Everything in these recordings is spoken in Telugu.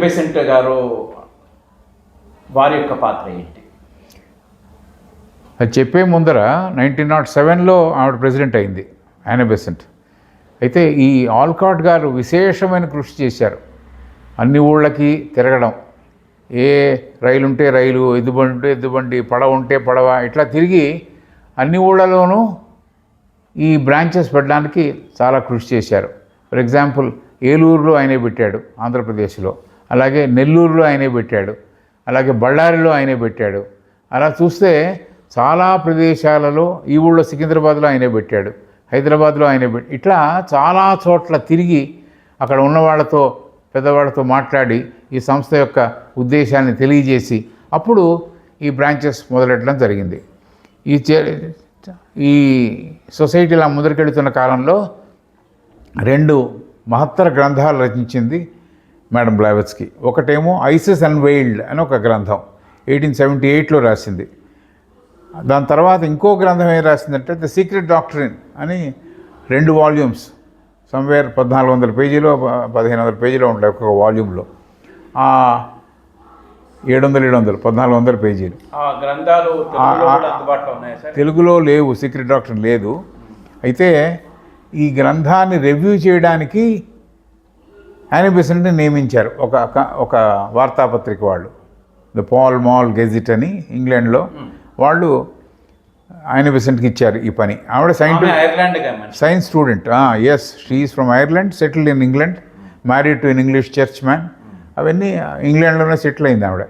బెసెంట్ గారు వారి యొక్క పాత్ర ఏంటి? అది చెప్పే ముందర నైన్టీన్ నాట్ సెవెన్లో ఆవిడ ప్రెసిడెంట్ అయింది యానా బెసెంట్. అయితే ఈ ఆల్కాట్ గారు విశేషమైన కృషి చేశారు. అన్ని ఊళ్ళకి తిరగడం. ఏ రైలు ఉంటే రైలు ఎద్దుబండి ఉంటే ఎద్దుబండి పడవ ఉంటే పడవ ఇట్లా తిరిగి అన్ని ఊళ్ళలోనూ ఈ బ్రాంచెస్ పెట్టడానికి చాలా కృషి చేశారు. ఫర్ ఎగ్జాంపుల్ ఏలూరులో ఆయనే పెట్టాడు ఆంధ్రప్రదేశ్లో. అలాగే నెల్లూరులో ఆయనే పెట్టాడు. అలాగే బళ్ళారిలో ఆయనే పెట్టాడు. అలా చూస్తే చాలా ప్రదేశాలలో ఈ ఊళ్ళో సికింద్రాబాద్లో ఆయనే పెట్టాడు. హైదరాబాద్లో ఆయనే పెట్టి ఇట్లా చాలా చోట్ల తిరిగి అక్కడ ఉన్న వాళ్ళతో పెద్దవాళ్ళతో మాట్లాడి ఈ సంస్థ యొక్క ఉద్దేశాన్ని తెలియజేసి అప్పుడు ఈ బ్రాంచెస్ మొదలెట్టడం జరిగింది. ఈ చే- ఈ సొసైటీ ఇలా ముందరికెళ్తున్న కాలంలో రెండు మహత్తర గ్రంథాలు రచించింది మేడం బ్లావెట్స్కి. ఒకటేమో ఐసిస్ అన్వెయిల్డ్ అని ఒక గ్రంథం ఎయిటీన్ సెవెంటీ ఎయిట్లో రాసింది. దాని తర్వాత ఇంకో గ్రంథం ఏం రాసిందంటే ద సీక్రెట్ డాక్టరిన్ అని రెండు వాల్యూమ్స్ సమ్వేర్ పద్నాలుగు వందల పేజీలో పదిహేను వందల పేజీలో ఉంటాయి ఒక్కొక్క వాల్యూమ్లో. ఏడు వందలు ఏడు వందలు పద్నాలుగు వందల పేజీలు. తెలుగులో లేవు సీక్రెట్ డాక్టర్ లేదు. అయితే ఈ గ్రంథాన్ని రివ్యూ చేయడానికి యానిబెసెంట్ని నియమించారు. ఒక ఒక- వార్తాపత్రిక వాళ్ళు. ద పాల్ మాల్ గెజిట్ అని ఇంగ్లాండ్లో వాళ్ళు యానిబెసెంట్కి ఇచ్చారు ఈ పని. ఆవిడ scientific science student. Yes she is from Ireland settled in England married to in English church man అవన్నీ ఇంగ్లాండ్లోనే సెటిల్ అయింది ఆవిడ.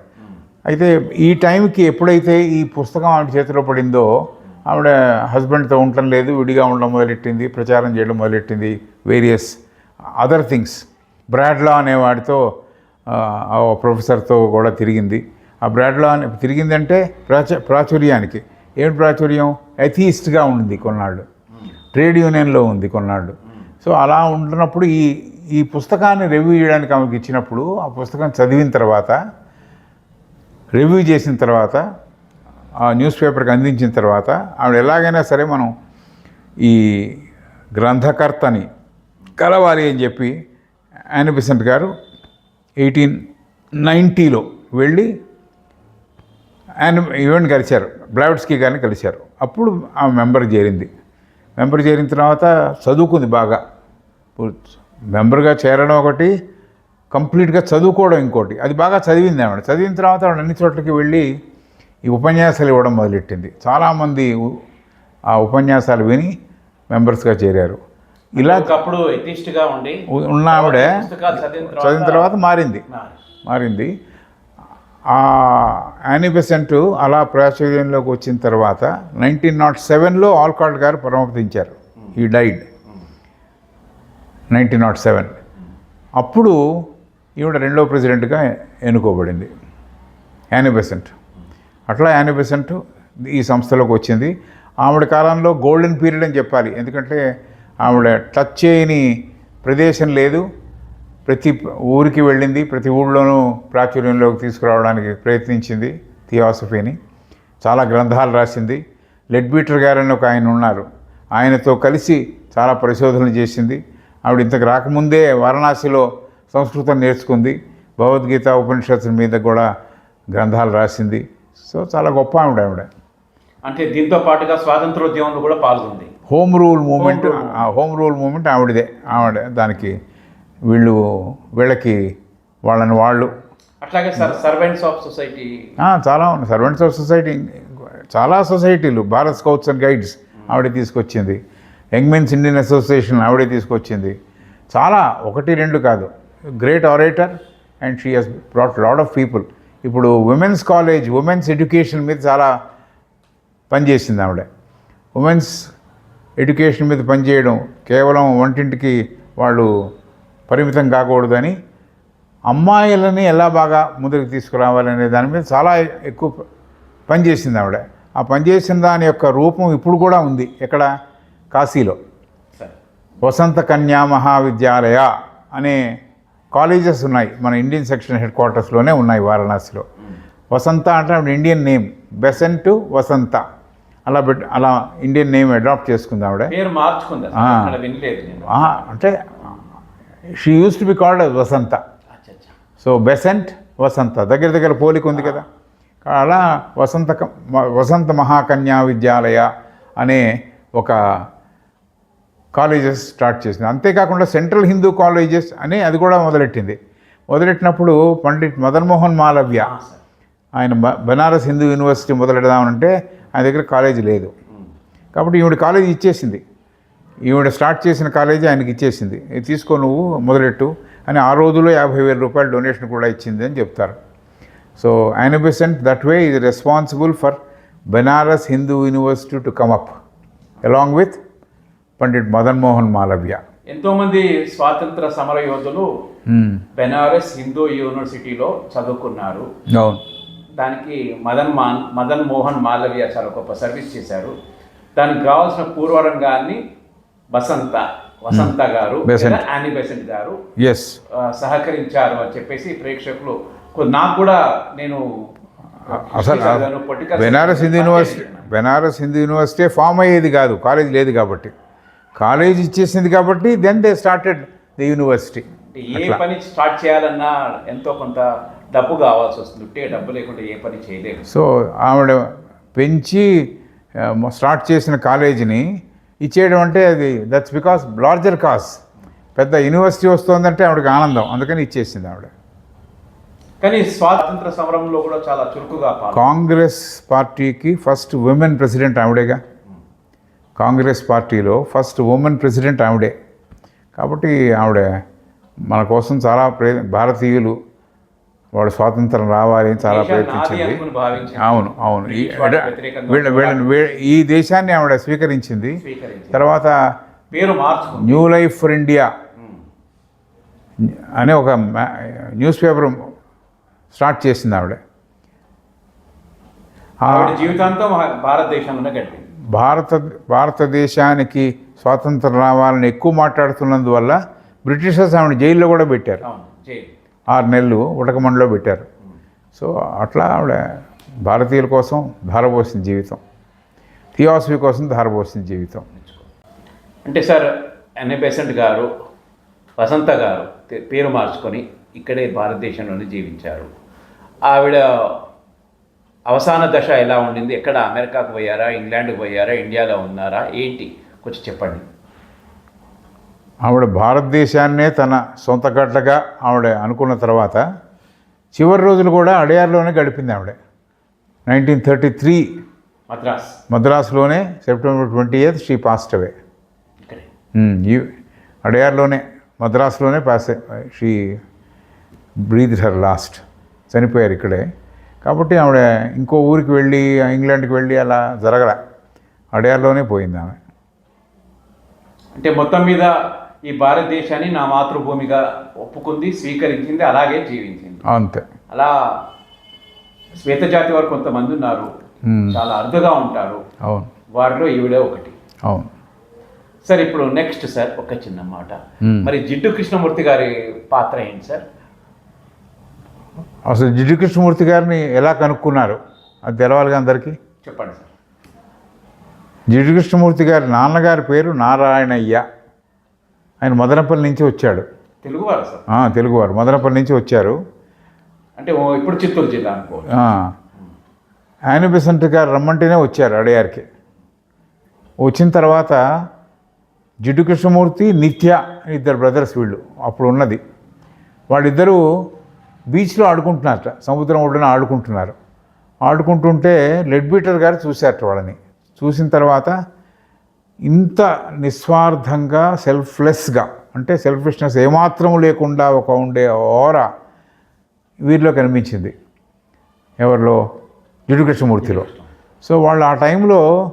అయితే ఈ టైంకి ఎప్పుడైతే ఈ పుస్తకం ఆవిడ చేతిలో పడిందో ఆవిడ హస్బెండ్తో ఉండటం లేదు విడిగా ఉండడం మొదలెట్టింది ప్రచారం చేయడం మొదలెట్టింది వేరియస్ అదర్ థింగ్స్ బ్రాడ్లా అనే వాడితో ప్రొఫెసర్తో కూడా తిరిగింది. ఆ బ్రాడ్లా అని తిరిగిందంటే ప్రాచు ప్రాచుర్యానికి. ఏమిటి ప్రాచుర్యం? ఎథీస్ట్గా ఉండింది కొన్నాళ్ళు. ట్రేడ్ యూనియన్లో ఉంది కొన్నాళ్ళు. సో అలా ఉంటున్నప్పుడు ఈ ఈ పుస్తకాన్ని రివ్యూ చేయడానికి ఆమెకి ఇచ్చినప్పుడు ఆ పుస్తకం చదివిన తర్వాత రివ్యూ చేసిన తర్వాత ఆ న్యూస్ పేపర్కి అందించిన తర్వాత ఆవిడ ఎలాగైనా సరే మనం ఈ గ్రంథకర్తని కలవాలి అని చెప్పి యానిబిసెంట్ గారు ఎయిటీన్ నైంటీలో వెళ్ళి ఆయన ఈవెంట్ కలిశారు. బ్లావెట్స్కి గారిని కలిశారు. అప్పుడు ఆ మెంబర్ చేరింది. మెంబర్ చేరిన తర్వాత చదువుకుంది బాగా. మెంబర్గా చేరడం ఒకటి కంప్లీట్గా చదువుకోవడం ఇంకోటి. అది బాగా చదివింది ఆవిడ. చదివిన తర్వాత ఆవిడ అన్ని చోట్లకి వెళ్ళి ఈ ఉపన్యాసాలు ఇవ్వడం మొదలెట్టింది. చాలామంది ఆ ఉపన్యాసాలు విని మెంబర్స్గా చేరారు. ఇలా ఒకప్పుడు ఎథిస్ట్గా ఉండి ఉన్న ఆవిడ చదివిన తర్వాత మారింది. మారి. మారింది. ఆ యానిబెసెంట్ అలా ప్రాచుర్యంలోకి వచ్చిన తర్వాత నైన్టీన్ నాట్ సెవెన్లో ఆల్కాట్ గారు పరమపదించారు. ఈ డైడ్ నైన్టీన్ నాట్ సెవెన్. అప్పుడు ఈవిడ రెండో ప్రెసిడెంట్గా ఎన్నుకోబడింది. యానిబెసెంట్. అట్లా యానిబెసెంట్ ఈ సంస్థలోకి వచ్చింది. ఆవిడ కాలంలో గోల్డెన్ పీరియడ్ అని చెప్పాలి. ఎందుకంటే ఆవిడ టచ్ చేయని ప్రదేశం లేదు. ప్రతి ఊరికి వెళ్ళింది ప్రతి ఊళ్ళోనూ ప్రాచుర్యంలోకి తీసుకురావడానికి ప్రయత్నించింది థియాసఫీని. చాలా గ్రంథాలు రాసింది. లెడ్బీటర్ గారని ఒక ఆయన ఉన్నారు. ఆయనతో కలిసి చాలా పరిశోధనలు చేసింది. ఆవిడ ఇంతకు రాకముందే వారణాసిలో సంస్కృతం నేర్చుకుంది. భగవద్గీత ఉపనిషత్తుల మీద కూడా గ్రంథాలు రాసింది. సో చాలా గొప్ప ఆవిడ ఆవిడ. అంటే దీంతో పాటుగా స్వాతంత్రోద్యమంలో కూడా పాల్గొంది. హోమ్ రూల్ మూమెంట్ ఆ హోమ్ రూల్ మూమెంట్ ఆవిడదే. ఆవిడ దానికి వీళ్ళు వీళ్ళకి వాళ్ళని వాళ్ళు. అట్లాగే సర్ సర్వెంట్స్ ఆఫ్ సొసైటీ. చాలా ఉన్నాయి. సర్వెంట్స్ ఆఫ్ సొసైటీ చాలా సొసైటీలు భారత్ స్కౌట్స్ అండ్ గైడ్స్ ఆవిడే తీసుకొచ్చింది. యంగ్ మెన్స్ ఇండియన్ అసోసియేషన్ ఆవిడే తీసుకొచ్చింది. చాలా ఒకటి రెండు కాదు. Great orator and she has brought lot of people. ఇప్పుడు ఉమెన్స్ కాలేజ్ ఉమెన్స్ ఎడ్యుకేషన్ మీద చాలా పనిచేసింది ఆవిడ. ఉమెన్స్ ఎడ్యుకేషన్ మీద పనిచేయడం కేవలం వంటింటికి వాళ్ళు పరిమితం కాకూడదని అమ్మాయిలని ఎలా బాగా ముందుకు తీసుకురావాలనే దాని మీద చాలా ఎక్కువ పనిచేసింది ఆవిడ. ఆ పనిచేసిన దాని యొక్క రూపం ఇప్పుడు కూడా ఉంది. ఎక్కడ? కాశీలో. వసంత కన్యా మహావిద్యాలయ అనే కాలేజెస్ ఉన్నాయి. మన ఇండియన్ సెక్షన్ హెడ్ క్వార్టర్స్లోనే ఉన్నాయి వారణాసిలో. వసంత అంటే ఆవిడ ఇండియన్ నేమ్. బెసెంట్ వసంత. అలా పెట్ అలా ఇండియన్ నేమ్ అడాప్ట్ చేసుకుంది ఆవిడ. అంటే she used to be called Vasanta. So Besant Vasanta దగ్గర దగ్గర పోలిక ఉంది కదా. అలా వసంత వసంత మహాకన్యా విద్యాలయ అనే ఒక కాలేజెస్ స్టార్ట్ చేసింది. అంతేకాకుండా సెంట్రల్ హిందూ కాలేజెస్ అని అది కూడా మొదలెట్టింది. మొదలెట్టినప్పుడు పండిట్ మదన్ మోహన్ మాలవ్య ఆయన బ- బనారస్ హిందూ యూనివర్సిటీ మొదలెడదామంటే ఆయన దగ్గర కాలేజీ లేదు. కాబట్టి ఈవిడ కాలేజీ ఇచ్చేసింది. ఈవిడ స్టార్ట్ చేసిన కాలేజీ ఆయనకి ఇచ్చేసింది. ఇది తీసుకో నువ్వు మొదలెట్టు అని ఆ రోజుల్లో యాభై వేల రూపాయలు డొనేషన్ కూడా ఇచ్చింది అని చెప్తారు. So Annie Besant that way is responsible for Benares Hindu university to come up along with Pandit Madan Mohan Malaviya. ఎంతో మంది స్వాతంత్ర సమర యోధులు. బెనారస్ హిందూ యూనివర్సిటీలో చదువుకున్నారు. అవును. దానికి మదన్ మాన్ మదన్ మోహన్ మాలవ్య చాలా గొప్ప సర్వీస్ చేశారు. దానికి కావాల్సిన పూర్వరంగాన్ని వసంత వసంత గారు బెసెంట్. లేదా యానీ బెసెంట్ గారు సహకరించారు అని చెప్పేసి ప్రేక్షకులు నాకు కూడా నేను అసలు Benares Hindu university Benares Hindu university form అయ్యేది కాదు కాలేజ్ లేదు కాబట్టి. కాలేజ్ ఇచ్చేసింది కాబట్టి then they started the university అంటే ఏ పని స్టార్ట్ చేయాలన్నా ఎంతో కొంత డబ్బు కావాల్సి వస్తుంది. ఉంటే డబ్బు లేకుండా ఏ పని చేయలేము. సో ఆవిడ పెంచి స్టార్ట్ చేసిన కాలేజీని ఇచ్చేయడం అంటే అది దట్స్ బికాస్ లార్జర్ కాజ్ పెద్ద యూనివర్సిటీ వస్తుందంటే ఆవిడకి ఆనందం. అందుకని ఇచ్చేసింది ఆవిడ. కానీ స్వాతంత్ర సమరంలో కూడా చాలా చురుకుగా కాంగ్రెస్ పార్టీకి ఫస్ట్ ఉమెన్ ప్రెసిడెంట్ ఆవిడేగా. కాంగ్రెస్ పార్టీలో ఫస్ట్ ఉమెన్ ప్రెసిడెంట్ ఆవిడే. కాబట్టి ఆవిడ మన కోసం చాలా ప్రే భారతీయులు వాడు స్వాతంత్రం రావాలి అని చాలా ప్రయత్నించింది. అవును అవును. వీళ్ళ వీళ్ళని ఈ దేశాన్ని ఆవిడ స్వీకరించింది. తర్వాత పేరు న్యూ లైఫ్ ఫర్ ఇండియా అనే ఒక న్యూస్ పేపర్ స్టార్ట్ చేసింది ఆవిడ. జీవితాంతం భారతదేశంలోనే గడిపింది. భారత భారతదేశానికి స్వాతంత్రం రావాలని ఎక్కువ మాట్లాడుతున్నందువల్ల బ్రిటిషర్స్ ఆవిడ జైల్లో కూడా పెట్టారు. ఆరు నెలలు ఉటకమండలో పెట్టారు. సో అట్లా ఆవిడ భారతీయుల కోసం ధారపోసిన జీవితం. థియాసఫీ కోసం ధారపోసిన జీవితం. అంటే సార్ ఎన్ఏ బెసెంట్ గారు వసంత గారు పేరు మార్చుకొని ఇక్కడే భారతదేశంలోనే జీవించారు. ఆవిడ అవసాన దశ ఎలా ఉండింది? ఎక్కడ అమెరికాకు పోయారా? ఇంగ్లాండ్కి పోయారా? ఇండియాలో ఉన్నారా? ఏంటి? కొంచెం చెప్పండి. ఆవిడ భారతదేశాన్నే తన సొంత గడ్డగా ఆవిడ అనుకున్న తర్వాత చివరి రోజులు కూడా అడయార్లోనే గడిపింది ఆవిడ. Nineteen thirty three Madras. మద్రాసులోనే September twenty eighth she passed away అడయార్లోనే మద్రాసులోనే pass she breathed her last చనిపోయారు ఇక్కడే. కాబట్టి ఆవిడ ఇంకో ఊరికి వెళ్ళి ఇంగ్లాండ్కి వెళ్ళి అలా జరగల. అడయార్లోనే పోయింది ఆమె. అంటే మొత్తం మీద ఈ భారతదేశాన్ని నా మాతృభూమిగా ఒప్పుకుంది స్వీకరించింది అలాగే జీవించింది. అంతే. అలా శ్వేత జాతి వారు కొంతమంది ఉన్నారు. చాలా అరుదుగా ఉంటారు. అవును. వారిలో ఈవిడే ఒకటి. అవును. సార్ ఇప్పుడు నెక్స్ట్ సార్ ఒక చిన్న మాట. మరి జిడ్డు కృష్ణమూర్తి గారి పాత్ర ఏంటి సార్? అసలు జిడ్డు కృష్ణమూర్తి గారిని ఎలా కనుక్కున్నారు? అది తెలవాలిగా అందరికీ. చెప్పండి సార్. జిడ్డు కృష్ణమూర్తి గారి నాన్నగారి పేరు నారాయణయ్య. ఆయన మదనపల్లి నుంచి వచ్చాడు. తెలుగువారు సార్? తెలుగువారు మదనపల్లి నుంచి వచ్చారు. అంటే ఇప్పుడు చిత్తూరు జిల్లా ఆయన బెసెంట్ గారు రమ్మంటేనే వచ్చారు అడయార్కి వచ్చిన తర్వాత జిడ్డు కృష్ణమూర్తి నిత్య ఇద్దరు బ్రదర్స్ వీళ్ళు అప్పుడు ఉన్నది. వాళ్ళిద్దరూ బీచ్లో ఆడుకుంటున్నారట. సముద్రం ఒడ్డున ఆడుకుంటున్నారు. ఆడుకుంటుంటే లెడ్ బీటర్ గారు చూశారట వాళ్ళని. చూసిన తర్వాత ఇంత నిస్వార్థంగా సెల్ఫ్లెస్గా అంటే సెల్ఫిష్నెస్ ఏమాత్రం లేకుండా ఒక ఉండే ఓరా వీరిలో కనిపించింది. ఎవరిలో? జిడ్డు కృష్ణమూర్తిలో సో వాళ్ళు ఆ టైంలో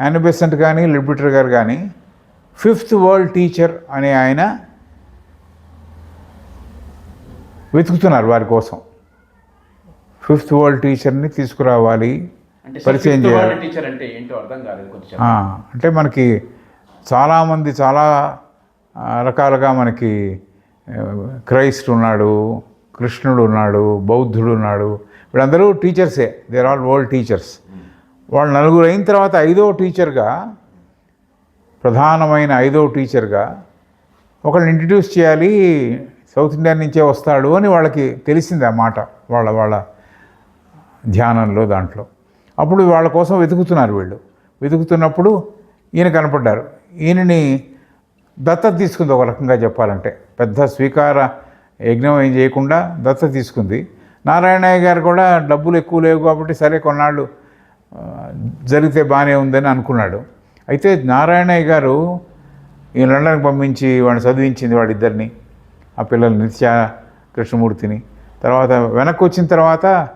యానిబెసెంట్ కానీ లిబిటర్ గారు కానీ ఫిఫ్త్ వరల్డ్ టీచర్ అనే ఆయన వెతుకుతున్నారు వారి కోసం. ఫిఫ్త్ వరల్డ్ టీచర్ని తీసుకురావాలి. పరిచయం చేయాలి. టీచర్ అంటే ఏంటో అర్థం కాలేదు కొంచెం అంటే మనకి చాలామంది చాలా రకాలుగా మనకి క్రైస్ట్ ఉన్నాడు కృష్ణుడు ఉన్నాడు బౌద్ధుడు ఉన్నాడు. వీళ్ళందరూ టీచర్సే. దేర్ ఆల్ వరల్డ్ టీచర్స్ వాళ్ళు నలుగురు అయిన తర్వాత ఐదో టీచర్గా ప్రధానమైన ఐదో టీచర్గా ఒకళ్ళని ఇంట్రడ్యూస్ చేయాలి సౌత్ ఇండియా నుంచే వస్తాడు అని వాళ్ళకి తెలిసింది ఆ మాట. వాళ్ళ వాళ్ళ ధ్యానంలో దాంట్లో. అప్పుడు వాళ్ళ కోసం వెతుకుతున్నారు వీళ్ళు. వెతుకుతున్నప్పుడు ఈయన కనపడ్డారు. ఈయనని దత్తత తీసుకుంది ఒక రకంగా చెప్పాలంటే. పెద్ద స్వీకార యజ్ఞం ఏం చేయకుండా దత్తత తీసుకుంది. నారాయణయ్య గారు కూడా డబ్బులు ఎక్కువ లేవు కాబట్టి సరే కొన్నాళ్ళు జరిగితే బాగానే ఉందని అనుకున్నాడు. అయితే నారాయణయ్య గారు ఈ లండన్కి పంపించి వాడిని చదివించింది వాడిద్దరిని ఆ పిల్లలు నిత్య కృష్ణమూర్తిని. తర్వాత వెనక్కి వచ్చిన తర్వాత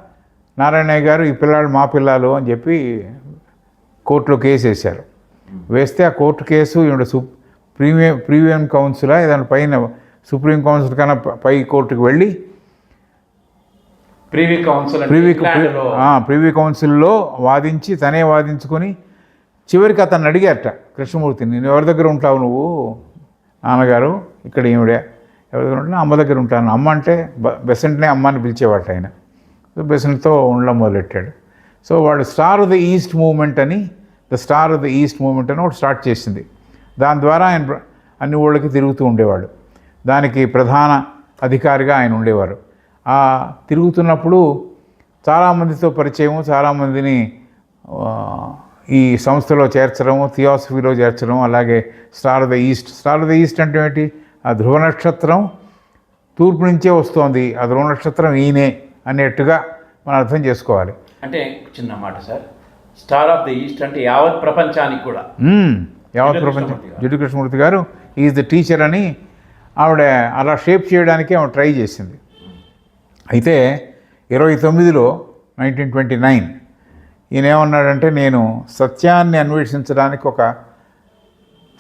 నారాయణయ్య గారు ఈ పిల్లాడు మా పిల్లలు అని చెప్పి కోర్టులో కేసు వేశారు. వేస్తే ఆ కోర్టు కేసు ఈవిడ సు ప్రీమియం ప్రీమియం కౌన్సిలా ఏదైనా పైన సుప్రీం కౌన్సిల్ కన్నా ప- కోర్టుకు వెళ్ళి ప్రీవీ కౌన్సిల్ ప్రివీ ప్రివీ కౌన్సిల్లో వాదించి తనే వాదించుకొని చివరికి అతను అడిగారట కృష్ణమూర్తిని నేను ఎవరి దగ్గర ఉంటావు నువ్వు? నాన్నగారు ఇక్కడ ఈవిడే ఎవరి దగ్గర ఉంటాను అమ్మ దగ్గర ఉంటాను. అమ్మ అంటే బెసెంట్నే అమ్మ అని పిలిచేవాట ఆయన. సో బెసెంట్తో ఉండడం మొదలెట్టాడు. సో వాడు star of the east movement అని the star of the east movement అని ఒకటి స్టార్ట్ చేసింది. దాని ద్వారా ఆయన అన్ని ఊళ్ళకి తిరుగుతూ ఉండేవాడు. దానికి ప్రధాన అధికారిగా ఆయన ఉండేవారు. ఆ తిరుగుతున్నప్పుడు చాలామందితో పరిచయము చాలామందిని ఈ సంస్థలో చేర్చడము థియాసఫీలో చేర్చడం అలాగే star of the east. Star of the east అంటే ఏంటి ఆ ధ్రువ నక్షత్రం తూర్పు నుంచే వస్తోంది. ఆ ధ్రువ నక్షత్రం ఈయనే. అనేట్టుగా మనం అర్థం చేసుకోవాలి అంటే చిన్న మాట sir star of the east అంటే యావత్ ప్రపంచానికి కూడా. యావత్ ప్రపంచం కృష్ణమూర్తి గారు. జిడ్డు కృష్ణమూర్తి గారు ఈజ్ ద టీచర్ అని ఆవిడ అలా షేప్ చేయడానికి ఆవిడ ట్రై చేసింది అయితే ఇరవై తొమ్మిదిలో నైన్టీన్ ట్వంటీ నైన్ ఈయన ఏమన్నాడంటే నేను సత్యాన్ని అన్వేషించడానికి ఒక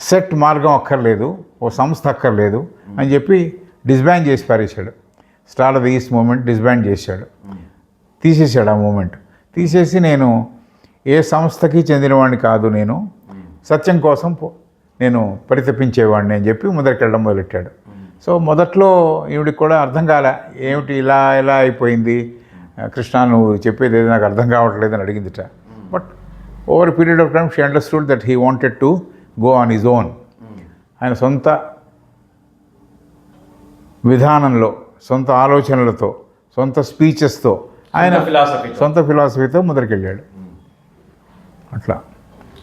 సెట్ మార్గం అక్కర్లేదు ఓ సంస్థ అక్కర్లేదు అని చెప్పి డిస్బ్యాండ్ చేసి పారేశాడు star of the east movement disband చేశాడు. తీసేశాడు ఆ మూమెంట్. తీసేసి నేను ఏ సంస్థకి చెందినవాడిని కాదు నేను. సత్యం కోసం నేను పరితపించేవాడిని అని చెప్పి మొదటికెళ్ళడం మొదలెట్టాడు. సో మొదట్లో ఈవిడికి కూడా అర్థం కాలే ఏమిటి ఇలా ఇలా అయిపోయింది? కృష్ణ నువ్వు చెప్పేది ఏది? నాకు అర్థం కావట్లేదు అని అడిగిందిట. But over period of time she understood that he wanted to go on his own. ఆయన సొంత విధానంలో సొంత ఆలోచనలతో సొంత స్పీచెస్తో. ఆయన ఫిలాసఫీ సొంత ఫిలాసఫీతో మొదలుకెళ్ళాడు అట్లా.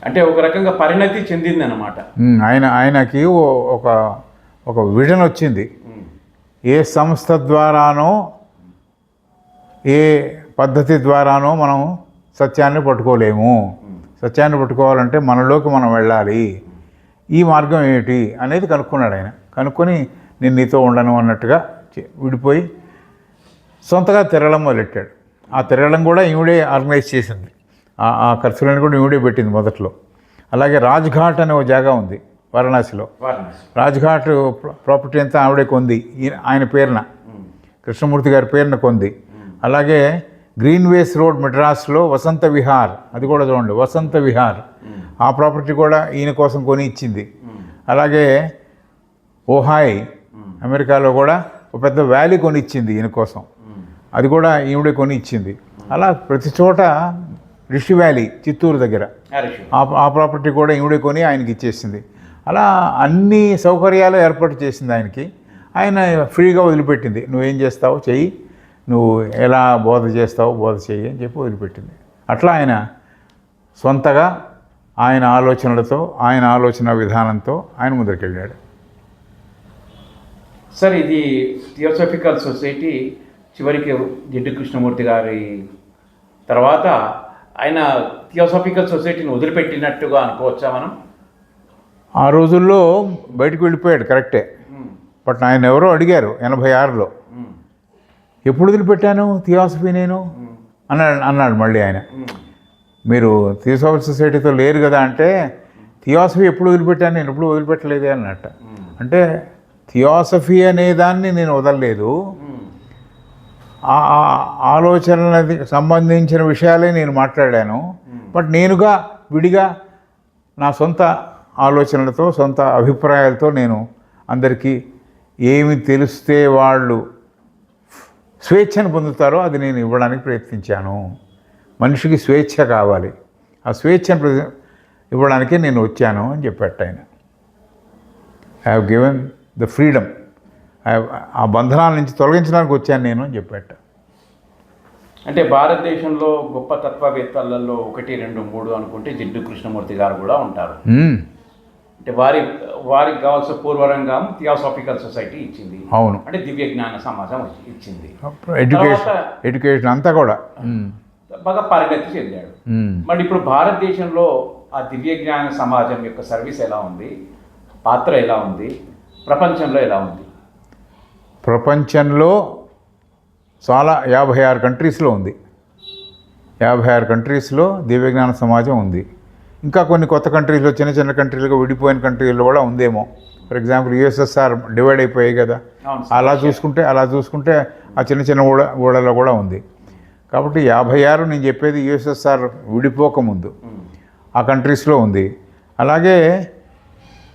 అంటే ఒక రకంగా పరిణతి చెందింది అనమాట ఆయన ఆయనకి ఒక ఒక విజన్ వచ్చింది. ఏ సంస్థ ద్వారానో ఏ పద్ధతి ద్వారానో మనం సత్యాన్ని పట్టుకోలేము. సత్యాన్ని పట్టుకోవాలంటే మనలోకి మనం వెళ్ళాలి. ఈ మార్గం ఏమిటి అనేది కనుక్కున్నాడు ఆయన. కనుక్కొని నేను నీతో ఉండను అన్నట్టుగా విడిపోయి సొంతగా తిరగడం మొదలెట్టాడు. ఆ తిరగడం కూడా ఈవిడే ఆర్గనైజ్ చేసింది. ఆ- ఖర్చులను కూడా ఈవిడే పెట్టింది మొదట్లో. అలాగే రాజ్ఘాట్ అనే ఒక జాగా ఉంది వారణాసిలో. వారణాసి. రాజ్ఘాట్ ప్ర- ప్రాపర్టీ అంతా ఆవిడే కొంది. ఈయన- ఆయన పేరున. కృష్ణమూర్తి గారి పేరున కొంది. అలాగే గ్రీన్వేస్ రోడ్ మెడ్రాస్లో వసంత విహార్ అది కూడా చూడండి వసంత విహార్. ఆ ప్రాపర్టీ కూడా ఈయన కోసం కొని ఇచ్చింది. అలాగే ఓహాయ్ అమెరికాలో కూడా ఒక పెద్ద వ్యాలీ కొని ఇచ్చింది ఈయన కోసం. అది కూడా ఈవిడే కొని ఇచ్చింది అలా ప్రతి చోట రిషి వ్యాలీ చిత్తూరు దగ్గర. ఆ ప్రాపర్టీ కూడా ఈవిడే కొని ఆయనకి ఇచ్చేసింది. అలా అన్ని సౌకర్యాలు ఏర్పాటు చేసింది ఆయనకి. ఆయన ఫ్రీగా వదిలిపెట్టింది. నువ్వేం చేస్తావు? చెయ్యి. నువ్వు ఎలా బోధ చేస్తావు బోధ చెయ్యి అని చెప్పి వదిలిపెట్టింది. అట్లా ఆయన సొంతగా ఆయన ఆలోచనలతో ఆయన ఆలోచన విధానంతో ఆయన ముందరికెళ్ళాడు. సార్ ఇది థియోసఫికల్ సొసైటీ చివరికి జిడ్డు కృష్ణమూర్తి గారి తర్వాత ఆయన థియోసఫికల్ సొసైటీని వదిలిపెట్టినట్టుగా అనుకోవచ్చా మనం? ఆ రోజుల్లో బయటకు వెళ్ళిపోయాడు కరెక్టే. బట్ ఆయన ఎవరో అడిగారు ఎనభై ఆరులో ఎప్పుడు వదిలిపెట్టాను థియాసఫీ నేను? అన్నాడు అన్నాడు మళ్ళీ ఆయన. మీరు థియోసాఫీ సొసైటీతో లేరు కదా అంటే థియాసఫీ ఎప్పుడు వదిలిపెట్టాను నేను ఎప్పుడు వదిలిపెట్టలేదే అన్నట్ట. అంటే థియాసఫీ అనే దాన్ని నేను వదలలేదు. ఆ ఆలోచనలకి సంబంధించిన విషయాలే నేను మాట్లాడాను. బట్ నేనుగా విడిగా నా సొంత ఆలోచనలతో సొంత అభిప్రాయాలతో నేను అందరికీ ఏమి తెలిస్తే వాళ్ళు స్వేచ్ఛను పొందుతారో అది నేను ఇవ్వడానికి ప్రయత్నించాను. మనిషికి స్వేచ్ఛ కావాలి. ఆ స్వేచ్ఛను ఇవ్వడానికే నేను వచ్చాను అని చెప్పాట ఆయన. I given the freedom. ఆ- బంధనాల నుంచి తొలగించడానికి వచ్చాను నేను అని చెప్పాట. అంటే భారతదేశంలో గొప్ప తత్వవేత్తలలో ఒకటి రెండు మూడు అనుకుంటే జిడ్డు కృష్ణమూర్తి గారు కూడా ఉంటారు. అంటే వారి వారికి కావాల్సిన పూర్వరంగం థియాసాఫికల్ సొసైటీ ఇచ్చింది. అవును. అంటే దివ్య జ్ఞాన సమాజం ఇచ్చింది. ఎడ్యుకేషన్ ఎడ్యుకేషన్ అంతా కూడా. బాగా పరిణతి చెందాడు. మరి ఇప్పుడు భారతదేశంలో ఆ దివ్య జ్ఞాన సమాజం యొక్క సర్వీస్ ఎలా ఉంది? పాత్ర ఎలా ఉంది? ప్రపంచంలో ఎలా ఉంది? ప్రపంచంలో చాలా యాభై ఆరు కంట్రీస్లో ఉంది. యాభై ఆరు కంట్రీస్లో దివ్యజ్ఞాన సమాజం ఉంది. ఇంకా కొన్ని కొత్త కంట్రీస్లో చిన్న చిన్న కంట్రీలుగా విడిపోయిన కంట్రీల్లో కూడా ఉందేమో. ఫర్ ఎగ్జాంపుల్ యుఎస్ఎస్ఆర్ డివైడ్ అయిపోయాయి కదా. అలా చూసుకుంటే అలా చూసుకుంటే ఆ చిన్న చిన్న ఊడ ఊళ్ళలో కూడా ఉంది. కాబట్టి యాభై ఆరు నేను చెప్పేది యుఎస్ఎస్ఆర్ విడిపోకముందు. ఆ కంట్రీస్లో ఉంది. అలాగే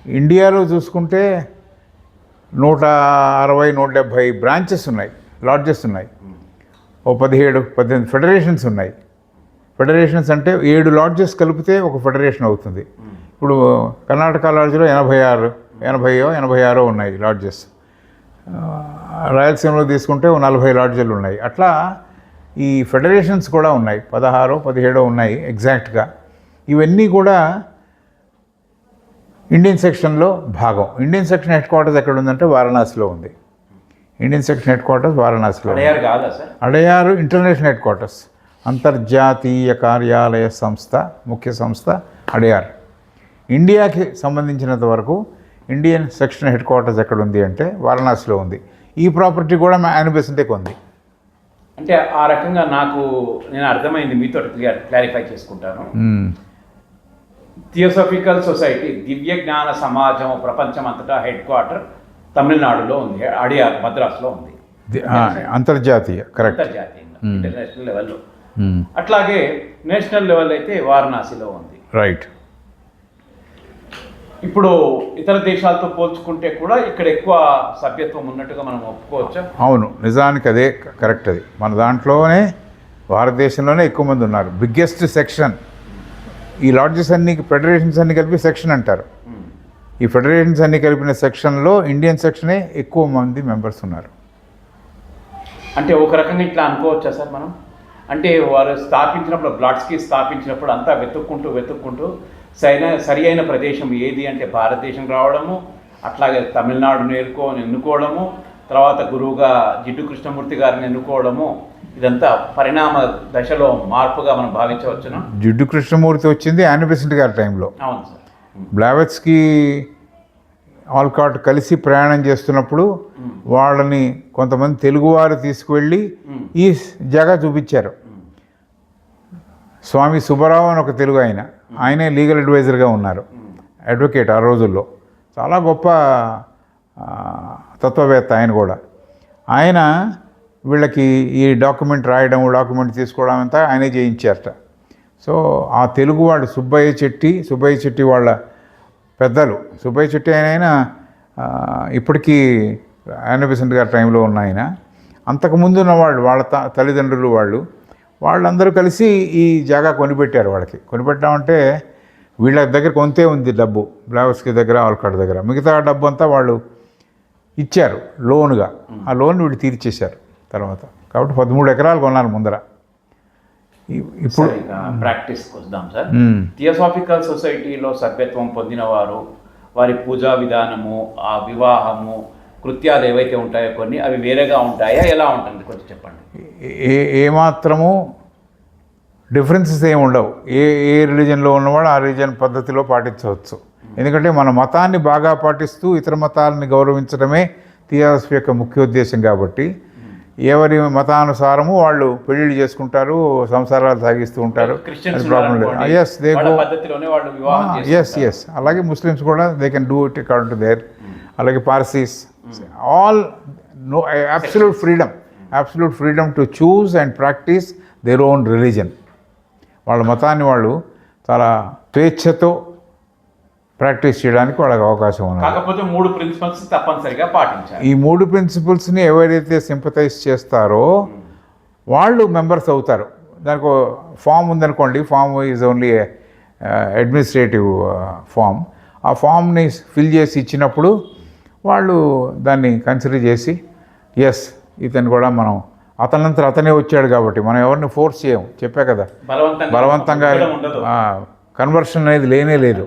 ఇండియాలో చూసుకుంటే నూట అరవై నూట డెబ్భై బ్రాంచెస్ ఉన్నాయి లాడ్జెస్ ఉన్నాయి. ఓ పదిహేడు పద్దెనిమిది ఫెడరేషన్స్ ఉన్నాయి. ఫెడరేషన్స్ అంటే ఏడు లాడ్జెస్ కలిపితే ఒక ఫెడరేషన్ అవుతుంది. ఇప్పుడు కర్ణాటక లాడ్జ్లో ఎనభై ఆరు ఎనభైయో ఎనభై ఆరో ఉన్నాయి లాడ్జెస్ రాయలసీమలో తీసుకుంటే ఓ నలభై లాడ్జీలు ఉన్నాయి. అట్లా ఈ ఫెడరేషన్స్ కూడా ఉన్నాయి. పదహారో పదిహేడో ఉన్నాయి ఎగ్జాక్ట్గా ఇవన్నీ కూడా ఇండియన్ సెక్షన్లో భాగం. ఇండియన్ సెక్షన్ హెడ్ క్వార్టర్స్ ఎక్కడ ఉందంటే వారణాసిలో ఉంది. ఇండియన్ సెక్షన్ హెడ్ క్వార్టర్స్ వారణాసిలో. అడయారు కాదా సార్? Adyar international headquarters. అంతర్జాతీయ కార్యాలయ సంస్థ ముఖ్య సంస్థ అడయార్. ఇండియాకి సంబంధించినంత వరకు ఇండియన్ సెక్షన్ హెడ్ క్వార్టర్స్ ఎక్కడ ఉంది అంటే వారణాసిలో ఉంది. ఈ ప్రాపర్టీ కూడా మా యానిబెసెంటేకి ఉంది అంటే ఆ రకంగా నాకు నేను అర్థమైంది మీతో క్లియర్ క్లారిఫై చేసుకుంటాను. థియోసఫికల్ సొసైటీ దివ్య జ్ఞాన సమాజం ప్రపంచం అంతటా హెడ్ క్వార్టర్ తమిళనాడులో ఉంది అడియార్ మద్రాసులో ఉంది అంతర్జాతీయ కరెక్ట్ అంతర్జాతీయంగా ఇంటర్నేషనల్ లెవెల్లో. అట్లాగే నేషనల్ లెవెల్ అయితే వారణాసిలో ఉంది. రైట్ ఇప్పుడు ఇతర దేశాలతో పోల్చుకుంటే కూడా ఇక్కడ ఎక్కువ సభ్యత్వం ఉన్నట్టుగా మనం ఒప్పుకోవచ్చా? అవును నిజానికి అదే కరెక్ట్ అది. మన దాంట్లోనే భారతదేశంలోనే ఎక్కువ మంది ఉన్నారు. బిగ్గెస్ట్ సెక్షన్ ఈ లాడ్జెస్ అన్ని ఫెడరేషన్స్ అన్ని కలిపి సెక్షన్ అంటారు. ఈ ఫెడరేషన్స్ అన్ని కలిపిన సెక్షన్లో ఇండియన్ సెక్షనే ఎక్కువ మంది మెంబర్స్ ఉన్నారు. అంటే ఒక రకంగా ఇట్లా అనుకోవచ్చా సార్ మనం? అంటే వారు స్థాపించినప్పుడు బ్లాట్స్కి స్థాపించినప్పుడు అంతా వెతుక్కుంటూ వెతుక్కుంటూ సరైన సరి అయిన ప్రదేశం ఏది అంటే భారతదేశం రావడము అట్లాగే తమిళనాడు నేర్చుకొని ఎన్నుకోవడము తర్వాత గురువుగా జిడ్డు కృష్ణమూర్తి గారిని ఎన్నుకోవడము ఇదంతా పరిణామ దశలో మార్పుగా మనం భావించవచ్చును. జిడ్డు కృష్ణమూర్తి వచ్చింది యానిబెసెంట్ గారి టైంలో. అవును సార్. బ్లావెట్స్కి ఆల్కాట్ కలిసి ప్రయాణం చేస్తున్నప్పుడు వాళ్ళని కొంతమంది తెలుగువారు తీసుకువెళ్ళి. ఈ జగ చూపించారు. స్వామి సుబ్బారావు అని ఒక తెలుగు ఆయన. ఆయనే లీగల్ అడ్వైజర్గా ఉన్నారు. అడ్వకేట్ ఆ రోజుల్లో. చాలా గొప్ప తత్వవేత్త ఆయన కూడా. ఆయన వీళ్ళకి ఈ డాక్యుమెంట్ రాయడం డాక్యుమెంట్ తీసుకోవడం అంతా ఆయనే చేయించారట. సో ఆ తెలుగువాడు సుబ్బయ్య చెట్టి సుబ్బయ్య చెట్టి వాళ్ళ పెద్దలు. సుబ్బయ్య చెట్టి ఆయన ఇప్పటికీ యానిబెసెంట్ గారి టైంలో ఉన్న ఆయన. అంతకుముందు ఉన్నవాళ్ళు వాళ్ళ త తల్లిదండ్రులు వాళ్ళు వాళ్ళందరూ కలిసి ఈ జాగా కొనిపెట్టారు వాళ్ళకి. కొనిపెట్టామంటే వీళ్ళ దగ్గర కొంతే ఉంది డబ్బు బ్లావస్కి దగ్గర ఆల్కాడ్ దగ్గర. మిగతా డబ్బు అంతా వాళ్ళు ఇచ్చారు లోన్గా. ఆ లోన్ వీళ్ళు తీర్చేశారు. తర్వాత. కాబట్టి పదమూడు ఎకరాలు కొన్నారు ముందర. ఇప్పుడు ప్రాక్టీస్కి వద్దాం సార్. థియోసాఫికల్ సొసైటీలో సభ్యత్వం పొందిన వారు వారి పూజా విధానము ఆ వివాహము కృత్యాలు ఏవైతే ఉంటాయో కొన్ని అవి వేరేగా ఉంటాయా? ఎలా ఉంటుంది? కొంచెం చెప్పండి. ఏ ఏమాత్రము డిఫరెన్సెస్ ఏమి ఉండవు. ఏ ఏ రిలీజన్లో ఉన్నవాడు ఆ రిలీజన్ పద్ధతిలో పాటించవచ్చు. ఎందుకంటే మన మతాన్ని బాగా పాటిస్తూ ఇతర మతాలని గౌరవించడమే థియాసఫీ యొక్క ముఖ్య ఉద్దేశం కాబట్టి ఎవరి మతానుసారము వాళ్ళు పెళ్ళిళ్ళు చేసుకుంటారు సంసారాలు సాగిస్తూ ఉంటారు. ప్రాబ్లం లేదు. Yes they go yes. Yes అలాగే ముస్లిమ్స్ కూడా they can do it according to their అలాగే Parsis all no absolute freedom absolute freedom to choose and practice their own religion వాళ్ళ మతాన్ని వాళ్ళు చాలా స్వేచ్ఛతో ప్రాక్టీస్ చేయడానికి వాళ్ళకి అవకాశం ఉన్నది. కాకపోతే మూడు ప్రిన్సిపల్స్ తప్పనిసరిగా పాటించాలి. ఈ మూడు ప్రిన్సిపల్స్ని ఎవరైతే సింపథైజ్ చేస్తారో వాళ్ళు మెంబర్స్ అవుతారు. దానికి ఫామ్ ఉందనుకోండి form is only administrative form. ఆ ఫామ్ని ఫిల్ చేసి ఇచ్చినప్పుడు వాళ్ళు దాన్ని కన్సిడర్ చేసి ఎస్ ఇతను కూడా మనం అతనంతా అతనే వచ్చాడు కాబట్టి మనం ఎవరిని ఫోర్స్ చేయం చెప్పా కదా? బలవంతంగా కన్వర్షన్ అనేది లేనే లేదు.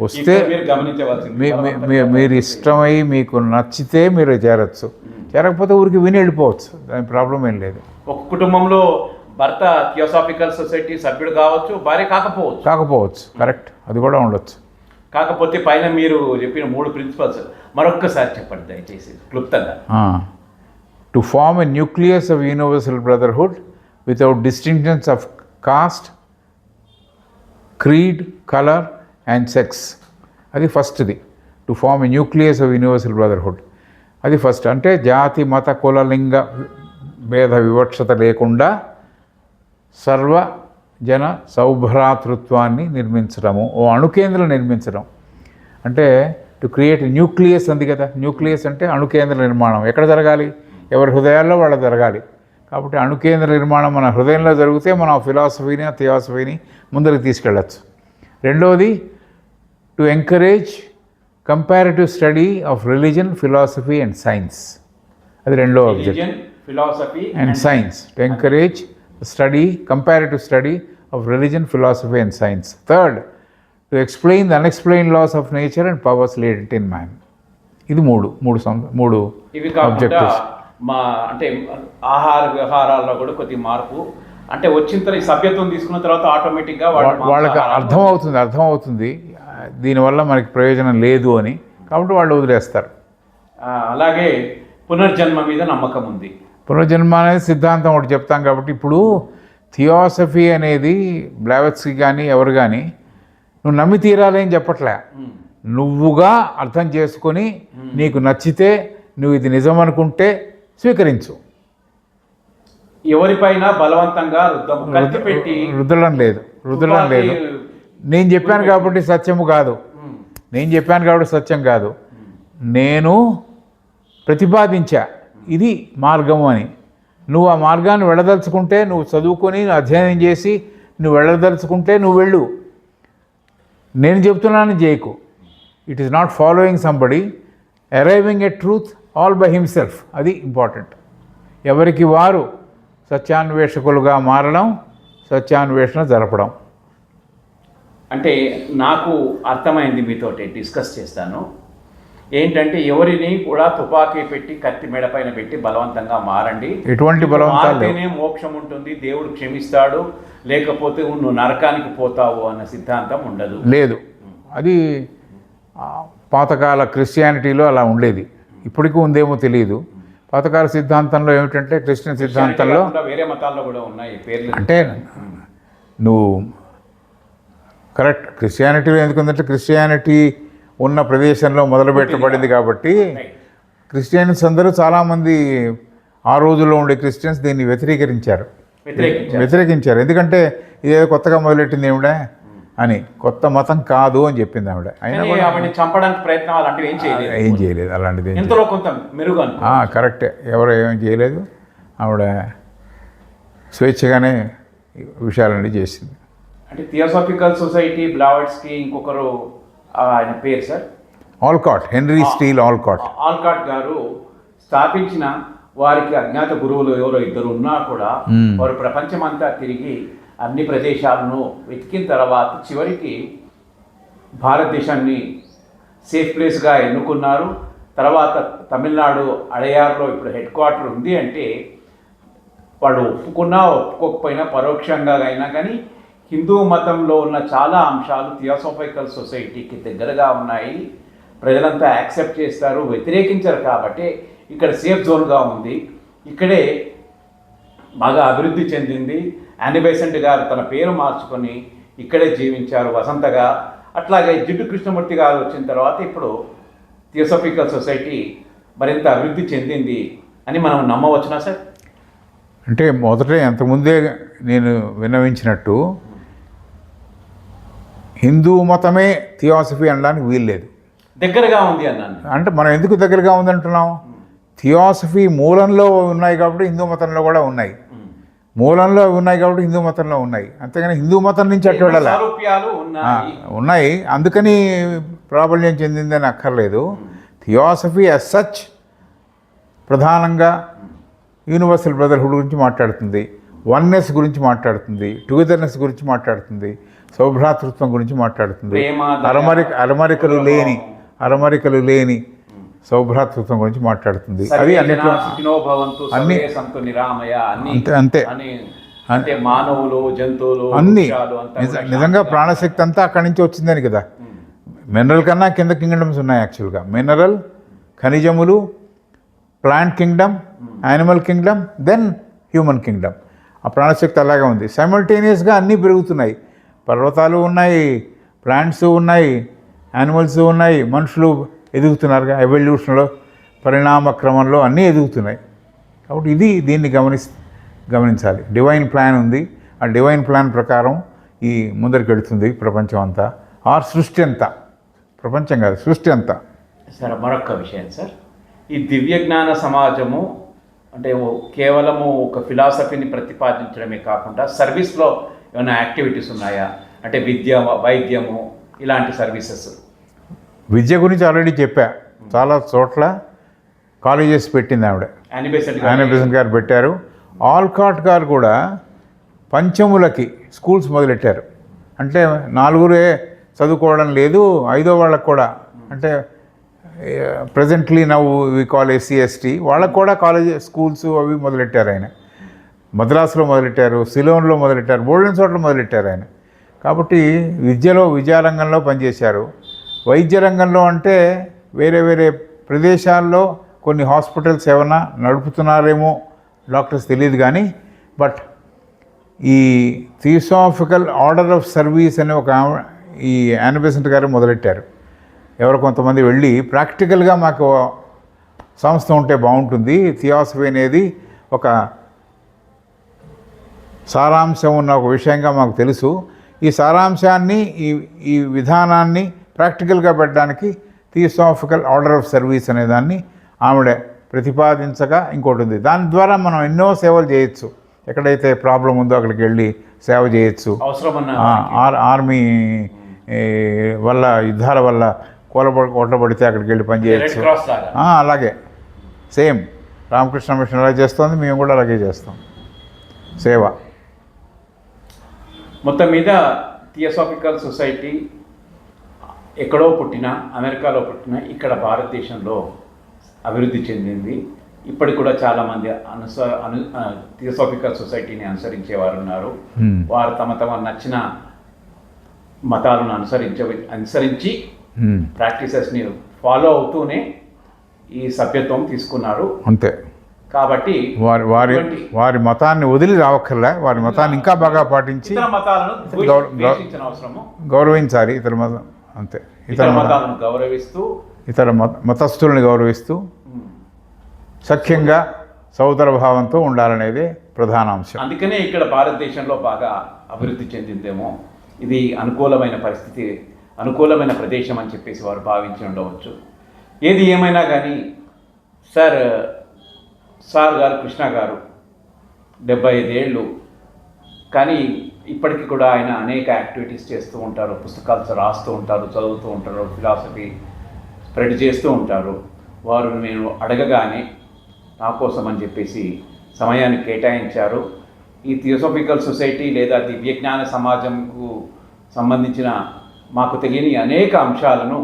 వస్తే మీరు గమనించవలసింది మీ మీ- మీ- మీరు ఇష్టమై మీకు నచ్చితే మీరు చేరచ్చు. చేరకపోతే ఊరికి విని వెళ్ళిపోవచ్చు. దాని ప్రాబ్లం ఏం లేదు. ఒక కుటుంబంలో భర్త థియోసాఫికల్ సొసైటీ సభ్యుడు కావచ్చు భార్య కాకపోవచ్చు. కాకపోవచ్చు. కరెక్ట్. అది కూడా ఉండొచ్చు. కాకపోతే పైన మీరు చెప్పిన మూడు ప్రిన్సిపల్స్. మరొక్కసారి చెప్పండి దయచేసి క్లుప్తంగా. To form a nucleus of universal brotherhood without distinctions of caste creed colour and sex అది ఫస్ట్ది to form a nucleus of universal brotherhood అది ఫస్ట్ అంటే జాతి మత కుల లింగ భేద వివక్షత లేకుండా సర్వ జన సౌభ్రాతృత్వాన్ని నిర్మించడము. ఓ అణుకేంద్రం నిర్మించడం. అంటే టు క్రియేట్ న్యూక్లియస్ అంది కదా. న్యూక్లియస్ అంటే అణుకేంద్ర నిర్మాణం. ఎక్కడ జరగాలి? ఎవరి హృదయాల్లో వాళ్ళ జరగాలి. కాబట్టి అణుకేంద్ర నిర్మాణం మన హృదయంలో జరిగితే మనం ఫిలాసఫీని థియాసఫీని ముందరికి తీసుకెళ్ళచ్చు. రెండవది to encourage comparative study of religion philosophy and science అది రెండో object religion philosophy and science to encourage study comparative study of religion philosophy and science third to explain the unexplained laws of nature and powers latent in man ఇది మూడు మూడు మూడు objectives మా అంటే ఆహార వ్యవహారాల్లో కూడా కొద్ది మార్పు అంటే వచ్చిన తర్వాత సభ్యత్వం తీసుకున్న తర్వాత ఆటోమేటిక్గా వాళ్ళకి అర్థం అవుతుంది అర్థం అవుతుంది దీనివల్ల మనకి ప్రయోజనం లేదు అని. కాబట్టి వాళ్ళు వదిలేస్తారు. అలాగే పునర్జన్మ మీద నమ్మకం ఉంది. పునర్జన్మ అనేది సిద్ధాంతం ఒకటి చెప్తాం కాబట్టి ఇప్పుడు థియాసఫీ అనేది బ్లావెట్స్కి కానీ ఎవరు కానీ నువ్వు నమ్మి తీరాలి అని చెప్పట్లే. నువ్వుగా అర్థం చేసుకొని నీకు నచ్చితే నువ్వు ఇది నిజం అనుకుంటే స్వీకరించు. ఎవరిపైన బలవంతంగా రుద్దడం లేదు. రుద్దడం లేదు. నేను చెప్పాను కాబట్టి సత్యము కాదు. నేను చెప్పాను కాబట్టి సత్యం కాదు. నేను ప్రతిపాదించా. ఇది మార్గము అని. నువ్వు ఆ మార్గాన్ని వెళ్ళదలుచుకుంటే నువ్వు చదువుకొని అధ్యయనం చేసి నువ్వు వెళ్ళదలుచుకుంటే నువ్వు వెళ్ళు. నేను చెప్తున్నాను జైకు. It is not following somebody arriving a truth all by himself అది ఇంపార్టెంట్ ఎవరికి వారు సత్యాన్వేషకులుగా మారడం సత్యాన్వేషణ జరపడం. అంటే నాకు అర్థమైంది మీతోటి డిస్కస్ చేస్తాను. ఏంటంటే ఎవరిని కూడా తుపాకీ పెట్టి కత్తి మెడ పైన పెట్టి బలవంతంగా మారండి. ఎటువంటి. మారితేనే మోక్షం ఉంటుంది దేవుడు క్షమిస్తాడు లేకపోతే నువ్వు నరకానికి పోతావు అన్న సిద్ధాంతం ఉండదు. లేదు. అది పాతకాల క్రిస్టియానిటీలో అలా ఉండేది. ఇప్పటికీ ఉందేమో తెలియదు పాతకాల సిద్ధాంతంలో ఏమిటంటే క్రిస్టియన్ సిద్ధాంతంలో వేరే మతాల్లో కూడా ఉన్నాయి పేర్లు. అంటే నువ్వు కరెక్ట్. క్రిస్టియానిటీలో ఎందుకంటే క్రిస్టియానిటీ ఉన్న ప్రదేశంలో మొదలుపెట్టబడింది కాబట్టి క్రిస్టియన్స్ అందరూ చాలామంది ఆ రోజుల్లో ఉండే క్రిస్టియన్స్ దీన్ని వ్యతిరేకరించారు. వ్యతిరేకించారు. ఎందుకంటే ఇదేదో కొత్తగా మొదలెట్టింది ఏమిడే? అని కొత్త మతం కాదు అని చెప్పింది ఆవిడ. అయినా చంపడానికి ప్రయత్నం అలాంటివి ఏం చేయలేదు. ఏం చేయలేదు. అలాంటిది. ఎంతలో కొంత మెరుగు కరెక్టే. ఎవరు ఏం చేయలేదు. ఆవిడ స్వేచ్ఛగానే విషయాలన్నీ చేసింది. అంటే థియోసాఫికల్ సొసైటీ బ్లావర్డ్స్కి ఇంకొకరు ఆయన పేరు sir? Olcott Henry Steel Olcott. Olcott గారు స్థాపించిన వారికి అజ్ఞాత గురువులు ఎవరో ఇద్దరు ఉన్నా కూడా. వారు ప్రపంచమంతా తిరిగి అన్ని ప్రదేశాలను వెతికిన తర్వాత చివరికి భారతదేశాన్ని సేఫ్ ప్లేస్గా ఎన్నుకున్నారు. తర్వాత తమిళనాడు అడయార్లో ఇప్పుడు హెడ్ క్వార్టర్ ఉంది అంటే వాళ్ళు ఒప్పుకున్నా ఒప్పుకోకపోయినా పరోక్షంగా అయినా కానీ హిందూ మతంలో ఉన్న చాలా అంశాలు థియోసోఫికల్ సొసైటీకి దగ్గరగా ఉన్నాయి. ప్రజలంతా యాక్సెప్ట్ చేస్తారు వ్యతిరేకించరు కాబట్టి ఇక్కడ సేఫ్ జోన్గా ఉంది. ఇక్కడే బాగా అభివృద్ధి చెందింది. యానిబెసెంట్ గారు తన పేరు మార్చుకొని ఇక్కడే జీవించారు వసంతగా. అట్లాగే జిడ్డు కృష్ణమూర్తి గారు వచ్చిన తర్వాత ఇప్పుడు థియోసఫికల్ సొసైటీ మరింత అభివృద్ధి చెందింది అని మనం నమ్మవచ్చునా సార్? అంటే మొదట అంతకుముందే నేను విన్నవించినట్టు హిందూ మతమే థియాసఫీ అనడానికి వీల్లేదు దగ్గరగా ఉంది అన్నాను. అంటే మనం ఎందుకు దగ్గరగా ఉందంటున్నాం థియాసఫీ మూలంలో ఉన్నాయి కాబట్టి హిందూ మతంలో కూడా ఉన్నాయి. మూలంలో ఉన్నాయి కాబట్టి హిందూ మతంలో ఉన్నాయి. అంతేగాని హిందూ మతం నుంచి అట్టు వెళ్ళాలి? ఉన్నాయి. అందుకని ప్రాబల్యం చెందిందని అక్కర్లేదు. థియాసఫీ యాజ్ సచ్ ప్రధానంగా యూనివర్సల్ బ్రదర్హుడ్ గురించి మాట్లాడుతుంది. వన్నెస్ గురించి మాట్లాడుతుంది. టుగెదర్నెస్ గురించి మాట్లాడుతుంది. సౌభ్రాతృత్వం గురించి మాట్లాడుతుంది. అరమరిక అరమరికలు లేని అరమరికలు లేని సౌభ్రాతృత్వం గురించి మాట్లాడుతుంది. అది అన్నిట్లో అన్ని- అంతే అంతే. అంటే మానవులు జంతువులు అన్ని నిజంగా ప్రాణశక్తి అంతా అక్కడి నుంచి వచ్చిందని కదా. మినరల్ కన్నా కింద కింగ్డమ్స్ ఉన్నాయి యాక్చువల్గా mineral ఖనిజములు plant kingdom animal kingdom then human kingdom ఆ ప్రాణశక్తి అలాగే ఉంది. సైమల్టేనియస్గా అన్నీ పెరుగుతున్నాయి. పర్వతాలు ఉన్నాయి ప్లాంట్స్ ఉన్నాయి యానిమల్స్ ఉన్నాయి మనుషులు ఎదుగుతున్నారుగా ఎవల్యూషన్లో పరిణామ క్రమంలో అన్నీ ఎదుగుతున్నాయి. కాబట్టి ఇది దీన్ని గమని గమనించాలి. డివైన్ ప్లాన్ ఉంది. ఆ డివైన్ ప్లాన్ ప్రకారం ఈ ముందరికి వెళుతుంది ప్రపంచం అంతా. ఆర్ సృష్టి అంతా. ప్రపంచం కాదు సృష్టి అంతా. సార్ మరొక విషయం సార్. ఈ దివ్య జ్ఞాన సమాజము అంటే కేవలము ఒక ఫిలాసఫీని ప్రతిపాదించడమే కాకుండా సర్వీస్లో ఏమైనా యాక్టివిటీస్ ఉన్నాయా? అంటే విద్య వైద్యము ఇలాంటి సర్వీసెస్. విద్య గురించి ఆల్రెడీ చెప్పా. చాలా చోట్ల కాలేజెస్ పెట్టింది ఆవిడ. బిజన్ గారు. పెట్టారు. ఆల్కాట్ గారు కూడా పంచములకి స్కూల్స్ మొదలెట్టారు. అంటే నాలుగురే చదువుకోవడం లేదు ఐదో వాళ్ళకు కూడా. అంటే ప్రజెంట్లీ నవ్వు వి కాల్ ఎస్సీ ఎస్టీ వాళ్ళకు కూడా కాలేజ్ స్కూల్స్ అవి మొదలెట్టారు ఆయన. మద్రాసులో మొదలెట్టారు సిలోన్లో మొదలెట్టారు బోల్డెన్ చోట్ల మొదలెట్టారు ఆయన. కాబట్టి విద్యలో విద్యారంగంలో పనిచేశారు. వైద్య రంగంలో అంటే వేరే వేరే ప్రదేశాల్లో కొన్ని హాస్పిటల్స్ ఏమైనా నడుపుతున్నారేమో డాక్టర్స్ తెలియదు కానీ బట్ ఈ థియోసాఫికల్ ఆర్డర్ ఆఫ్ సర్వీస్ అనే ఒక ఈ యానిబెసెంట్ గారు మొదలెట్టారు. ఎవరు కొంతమంది వెళ్ళి ప్రాక్టికల్గా మాకు సంస్థ ఉంటే బాగుంటుంది. థియాసఫీ అనేది ఒక సారాంశం ఉన్న ఒక విషయంగా మాకు తెలుసు. ఈ సారాంశాన్ని ఈ ఈ విధానాన్ని ప్రాక్టికల్గా పెట్టడానికి థియోసాఫికల్ ఆర్డర్ ఆఫ్ సర్వీస్ అనే దాన్ని ఆవిడ ప్రతిపాదించగా ఇంకోటి ఉంది. దాని ద్వారా మనం ఎన్నో సేవలు చేయొచ్చు. ఎక్కడైతే ప్రాబ్లం ఉందో అక్కడికి వెళ్ళి సేవ చేయొచ్చు. ఆర్మీ వల్ల యుద్ధాల వల్ల కూలబడి కొట్టబడితే అక్కడికి వెళ్ళి పనిచేయచ్చు అలాగే. సేమ్. రామకృష్ణ మిషన్ ఎలా చేస్తుంది మేము కూడా అలాగే చేస్తాం. సేవ. మొత్తం మీద థియోసాఫికల్ సొసైటీ ఎక్కడో పుట్టిన అమెరికాలో పుట్టిన ఇక్కడ భారతదేశంలో అభివృద్ధి చెందింది. ఇప్పటికి కూడా చాలామంది అనుస అను థియోసాఫికల్ సొసైటీని అనుసరించే వారు ఉన్నారు. వారు తమ తమ నచ్చిన మతాలను అనుసరించ అనుసరించి ప్రాక్టీసెస్ని ఫాలో అవుతూనే ఈ సభ్యత్వం తీసుకున్నారు. అంతే. కాబట్టి వారి వారి వారి మతాన్ని వదిలి రావక్కర్లే. వారి మతాన్ని ఇంకా బాగా పాటించి గౌరవించాలి ఇతర మతం అంతే. ఇతర ఇతర మత మతాలను గౌరవిస్తూ ఇతర మత మతస్థుల్ని గౌరవిస్తూ సఖ్యంగా సోదర భావంతో ఉండాలనేదే ప్రధాన అంశం. అందుకనే ఇక్కడ భారతదేశంలో బాగా అభివృద్ధి చెందిందేమో. ఇది అనుకూలమైన పరిస్థితి అనుకూలమైన ప్రదేశం అని చెప్పేసి వారు భావించి ఉండవచ్చు. ఏది ఏమైనా కానీ సార్ సార్ గారు కృష్ణ గారు డెబ్బై ఐదేళ్ళు కానీ ఇప్పటికీ కూడా ఆయన అనేక యాక్టివిటీస్ చేస్తూ ఉంటారు పుస్తకాలు రాస్తూ ఉంటారు చదువుతూ ఉంటారు ఫిలాసఫీ స్ప్రెడ్ చేస్తూ ఉంటారు. వారు నేను అడగగానే నా కోసం అని చెప్పేసి సమయాన్ని కేటాయించారు. ఈ థియోసోఫికల్ సొసైటీ లేదా దివ్యజ్ఞాన సమాజంకు సంబంధించిన మాకు తెలియని అనేక అంశాలను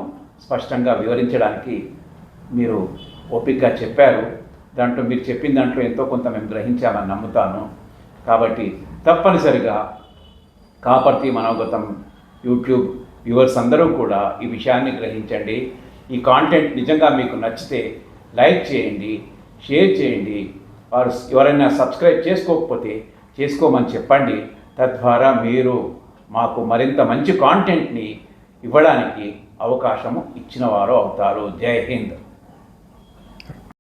స్పష్టంగా వివరించడానికి మీరు ఓపికగా చెప్పారు. దాంట్లో మీరు చెప్పిన దాంట్లో ఎంతో కొంత మేము గ్రహించామని నమ్ముతాను. కాబట్టి తప్పనిసరిగా కాపర్తి మనోగతం యూట్యూబ్ వ్యూవర్స్ అందరూ కూడా ఈ విషయాన్ని గ్రహించండి. ఈ కాంటెంట్ నిజంగా మీకు నచ్చితే లైక్ చేయండి షేర్ చేయండి. వారు ఎవరైనా సబ్స్క్రైబ్ చేసుకోకపోతే చేసుకోమని చెప్పండి. తద్వారా మీరు మాకు మరింత మంచి కాంటెంట్ని ఇవ్వడానికి అవకాశము ఇచ్చిన వారు అవుతారు. జై హింద్.